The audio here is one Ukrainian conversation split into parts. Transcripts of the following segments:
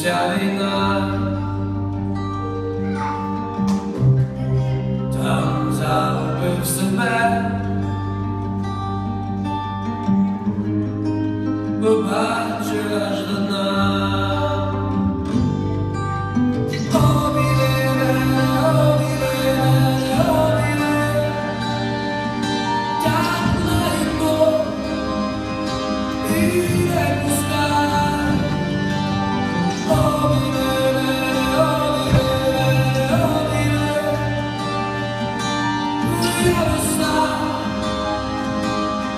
закінчиться війна. Там загубив себе. Побачив аж до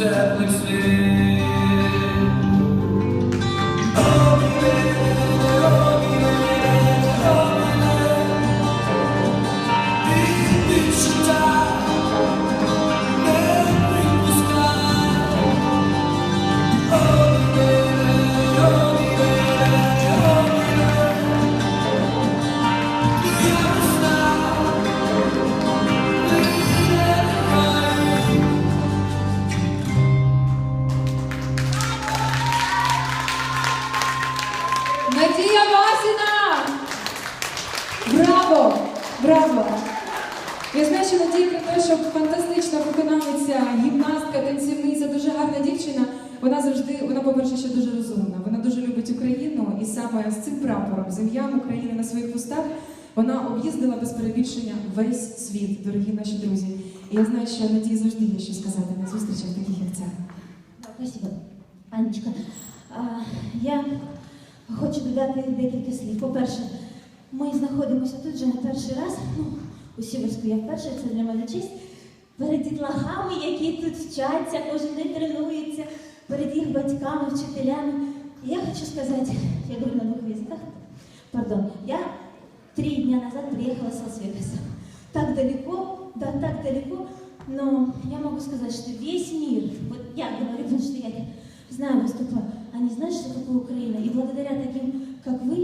Zeppelin Браво! Я знаю, що Надія Кратошок фантастична виконавиця, гімнастка, танцівниця, дуже гарна дівчина. Вона завжди, вона, по-перше, ще дуже розумна. Вона дуже любить Україну, і саме з цим прапором, з ім'ям України на своїх устах, вона об'їздила без перебільшення весь світ, дорогі наші друзі. І я знаю, що Надії завжди є що сказати на зустрічах таких, як ця. Спасибо, Анечка. Я хочу додати декілька слів. По-перше, ми знаходимося тут вже не перший раз. Ну, у Сіверську я вперше, це для мене честь. Перед дітлахами, які тут вчаться, кожен день тренуються, перед їх батьками, вчителями. І я хочу сказати, я говорю на двох язиках. Пардон, я три дня назад приехала с Лас-Вегаса. Так далеко, да, так далеко, но я могу сказать, что весь мир, вот я говорю, потому что я знаю, выступаю, они знают, что такое Украина. И благодаря таким,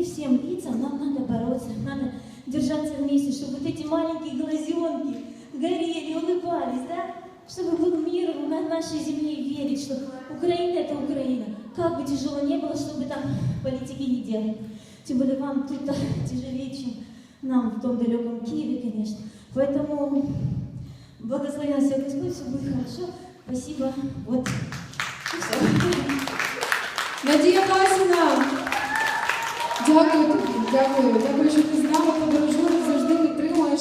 всем лицам, нам надо бороться, надо держаться вместе, чтобы вот эти маленькие глазенки горели, улыбались, да? Чтобы был мир на нашей земле и верить, что Украина это Украина. Как бы тяжело не было, чтобы там политики не делали. Тем более вам тут тяжелее, чем нам в том далеком Киеве, конечно. Поэтому благослови нас всех Господь, все будет хорошо. Спасибо. Вот. И всё. Надія Васіна! Дякую тобі, дякую. Дякую, що ти з нами подорожуєш, завжди підтримуєш.